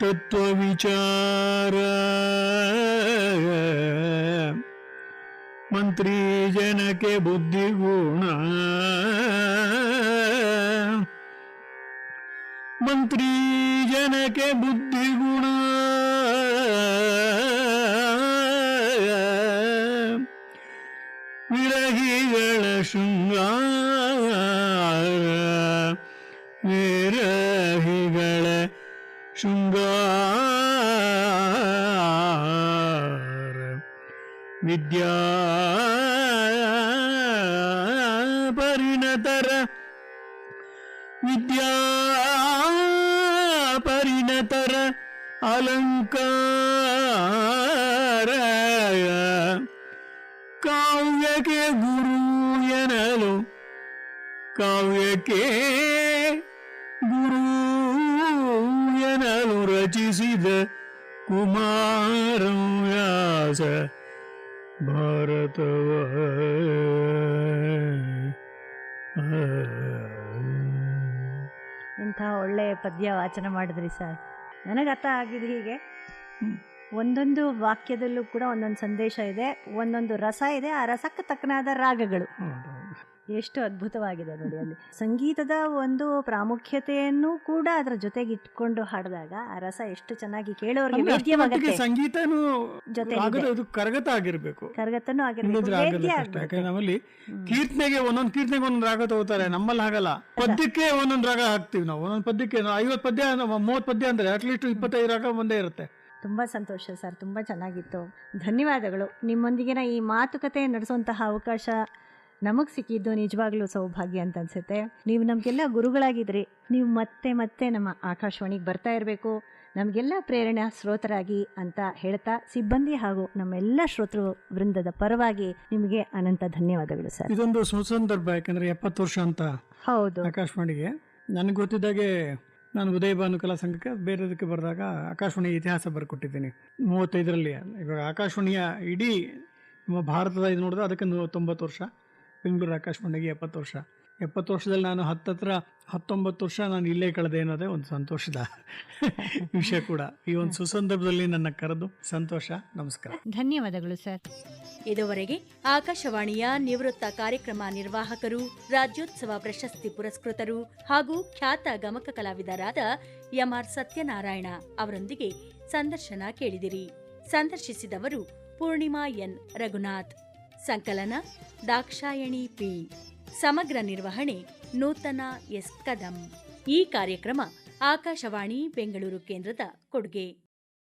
ತತ್ವ ವಿಚಾರ ಮಂತ್ರಿ ಜನಕ್ಕೆ ಬುದ್ಧಿಗುಣ മന്ത്രി ജനക ബുദ്ധിഗുണ. വിരഹികള ശൃംഗാര. വിരഹികള ശൃംഗാര. വിദ്യാ ಕಾವ್ಯಕ್ಕೆ ಗುರು ಎನಲು ಕಾವ್ಯಕ್ಕೆ ಗುರು ಎನಲು ರಚಿಸಿದ ಕುಮಾರ ವ್ಯಾಸ ಭಾರತವ. ಇಂಥ ಒಳ್ಳೆಯ ಪದ್ಯ ವಾಚನ ಮಾಡಿದ್ರಿ ಸರ್. ನನಗೆ ಅರ್ಥ ಆಗಿದೆ ಹೀಗೆ. ಒಂದೊಂದು ವಾಕ್ಯದಲ್ಲೂ ಕೂಡ ಒಂದೊಂದು ಸಂದೇಶ ಇದೆ ಒಂದೊಂದು ರಸ ಇದೆ ಆ ರಸಕ್ಕೆ ತಕ್ಕನಾದ ರಾಗಗಳು. ಎಷ್ಟು ಅದ್ಭುತವಾಗಿದೆ ನೋಡಿ ಅಲ್ಲಿ. ಸಂಗೀತದ ಒಂದು ಪ್ರಾಮುಖ್ಯತೆಯನ್ನು ಕೂಡ ಅದರ ಜೊತೆಗೆ ಇಟ್ಕೊಂಡು ಹಾಡಿದಾಗ ಆ ರಸ ಎಷ್ಟು ಚೆನ್ನಾಗಿ ಕೇಳೋರಿಗೆ ಸಂಗೀತನೂ ಕರಗತ ಆಗಿರ್ಬೇಕು. ಕರಗತನೂ ಆಗಿರ್ಬೇಕು. ನಮ್ಮಲ್ಲಿ ಕೀರ್ತನೆಗೆ ಒಂದೊಂದು ಕೀರ್ತನೆಗೆ ಒಂದೊಂದು ರಾಗ ತಗೋತಾರೆ. ನಮ್ಮಲ್ಲಿ ಹಾಗಲ್ಲ. ಪದ್ಯಕ್ಕೆ ಒಂದೊಂದು ರಾಗ ಹಾಕ್ತಿವಿ ನಾವು. ಒಂದೊಂದು ಪದ್ಯಕ್ಕೆ ಐವತ್ತು ಪದ್ಯ ಮೂವತ್ತು ಪದ್ಯ ಅಂದ್ರೆ ಅಟ್ಲೀಸ್ಟ್ ಇಪ್ಪತ್ತೈದು ರಾಗ ಒಂದೇ ಇರುತ್ತೆ. ತುಂಬ ಸಂತೋಷ ಸರ್ ತುಂಬ ಚೆನ್ನಾಗಿತ್ತು. ಧನ್ಯವಾದಗಳು. ನಿಮ್ಮೊಂದಿಗಿನ ಈ ಮಾತುಕತೆ ನಡೆಸುವಂತಹ ಅವಕಾಶ ನಮಗೆ ಸಿಕ್ಕಿದ್ದು ನಿಜವಾಗ್ಲೂ ಸೌಭಾಗ್ಯ ಅಂತ ಅನ್ಸುತ್ತೆ. ನೀವು ನಮಗೆಲ್ಲ ಗುರುಗಳಾಗಿದ್ರಿ. ನೀವು ಮತ್ತೆ ಮತ್ತೆ ನಮ್ಮ ಆಕಾಶವಾಣಿಗೆ ಬರ್ತಾ ಇರಬೇಕು. ನಮಗೆಲ್ಲ ಪ್ರೇರಣಾ ಸ್ರೋತರಾಗಿ ಅಂತ ಹೇಳ್ತಾ ಸಿಬ್ಬಂದಿ ಹಾಗೂ ನಮ್ಮೆಲ್ಲ ಶ್ರೋತೃ ವೃಂದದ ಪರವಾಗಿ ನಿಮಗೆ ಅನಂತ ಧನ್ಯವಾದಗಳು ಸರ್. ಇದೊಂದು ಸುಸಂದರ್ಭ ಯಾಕಂದ್ರೆ ಎಪ್ಪತ್ತು ವರ್ಷ ಅಂತ ಹೌದು. ಆಕಾಶವಾಣಿಗೆ. ನನಗೆ ಗೊತ್ತಿದ್ದಾಗೆ ನಾನು ಉದಯ ಭಾನು ಕಲಾ ಸಂಘಕ್ಕೆ ಬೇರೆದಕ್ಕೆ ಬರೆದಾಗ ಆಕಾಶವಾಣಿ ಇತಿಹಾಸ ಬರ್ಕೊಟ್ಟಿದ್ದೀನಿ. ಮೂವತ್ತೈದರಲ್ಲಿ ಇವಾಗ ಆಕಾಶವಾಣಿಯ ಇಡೀ ನಮ್ಮ ಭಾರತದ ಇದು ನೋಡಿದ್ರೆ ಅದಕ್ಕೆ ತೊಂಬತ್ತು ವರ್ಷ, ಬೆಂಗಳೂರು ಆಕಾಶವಾಣಿಗೆ ಎಪ್ಪತ್ತು ವರ್ಷ. ಎಪ್ಪತ್ತು ವರ್ಷದಲ್ಲಿ ನಾನು ಹತ್ತತ್ರ ಹತ್ತೊಂಬತ್ತು ವರ್ಷ ನಾನು ಇಲ್ಲೇ ಕಳೆದೆ ಅನ್ನೋದೇ ಒಂದು ಸಂತೋಷದ ವಿಷಯ ಕೂಡ. ಈ ಒಂದು ಸುಸಂದರ್ಭದಲ್ಲಿ ನನ್ನ ಕರೆದು ಸಂತೋಷ ನಮಸ್ಕಾರ. ಧನ್ಯವಾದಗಳು ಸರ್. ಇದುವರೆಗೆ ಆಕಾಶವಾಣಿಯ ನಿವೃತ್ತ ಕಾರ್ಯಕ್ರಮ ನಿರ್ವಾಹಕರು ರಾಜ್ಯೋತ್ಸವ ಪ್ರಶಸ್ತಿ ಪುರಸ್ಕೃತರು ಹಾಗೂ ಖ್ಯಾತ ಗಮಕ ಕಲಾವಿದರಾದ ಎಂಆರ್ ಸತ್ಯನಾರಾಯಣ ಅವರೊಂದಿಗೆ ಸಂದರ್ಶನ ಕೇಳಿದಿರಿ. ಸಂದರ್ಶಿಸಿದವರು ಪೂರ್ಣಿಮಾ ಎನ್. ರಘುನಾಥ್. ಸಂಕಲನ ದಾಕ್ಷಾಯಣಿ ಪಿ. ಸಮಗ್ರ ನಿರ್ವಹಣೆ ನೂತನ ಎಸ್ ಕದಂ. ಈ ಕಾರ್ಯಕ್ರಮ ಆಕಾಶವಾಣಿ ಬೆಂಗಳೂರು ಕೇಂದ್ರದ ಕೊಡುಗೆ.